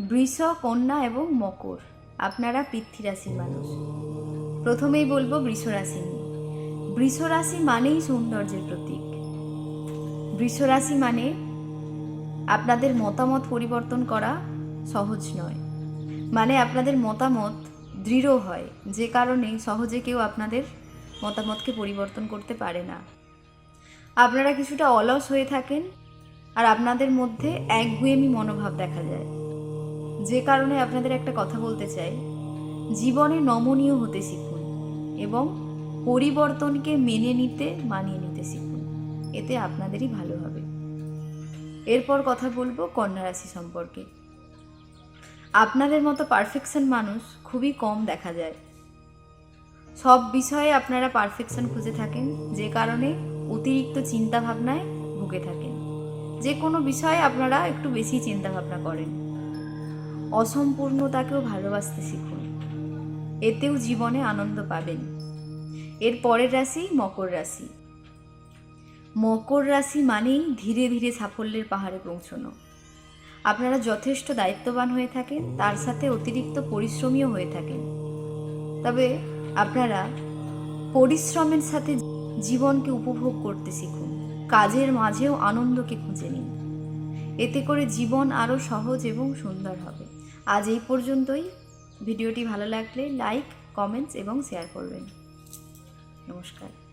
বৃষ কন্যা এবং মকর। আপনারা পৃথ্বী রাশির মানুষ। প্রথমেই বলব বৃষ রাশি নিয়ে। বৃষ রাশি মানেই সৌন্দর্যের প্রতীক। বৃষ রাশি মানে আপনাদের মতামত পরিবর্তন করা সহজ নয়। মানে আপনাদের মতামত দৃঢ় হয়, যে কারণে সহজে কেউ আপনাদের মতামতকে পরিবর্তন করতে পারে না। আপনারা কিছুটা অলস হয়ে থাকেন, আর আপনাদের মধ্যে একগুয়েমি মনোভাব দেখা যায়। যে কারণে আপনাদের একটা কথা বলতে চাই। জীবনে নমনীয় হতে শিখুন এবং পরিবর্তনকে মেনে নিতে, মানিয়ে নিতে শিখুন। এতে আপনাদেরই ভালো হবে। এরপর কথা বলব কন্যা রাশি সম্পর্কে। আপনাদের মতো পারফেকশন মানুষ খুবই কম দেখা যায়। সব বিষয়ে আপনারা পারফেকশন খুঁজে থাকেন, যে কারণে অতিরিক্ত চিন্তা ভাবনায় ভুগে থাকেন। যে কোনো বিষয়ে আপনারা একটু বেশি চিন্তা ভাবনা করেন। অসম্পূর্ণতাকেও ভালোবাসতে শিখুন। এতেও জীবনে আনন্দ পাবেন। এর পরের রাশি মকর রাশি। মকর রাশি মানেই ধীরে ধীরে সাফল্যের পাহাড়ে পৌঁছনো। আপনারা যথেষ্ট দায়িত্ববান হয়ে থাকেন, তার সাথে অতিরিক্ত পরিশ্রমীও হয়ে থাকেন। তবে আপনারা পরিশ্রমের সাথে জীবনকে উপভোগ করতে শিখুন। কাজের মাঝেও আনন্দকে খুঁজে নিন। এতে করে জীবন আরও সহজ এবং সুন্দর হবে। আজ এই পর্যন্তই। ভিডিওটি ভালো লাগলে লাইক কমেন্টস এবং শেয়ার করবেন। নমস্কার।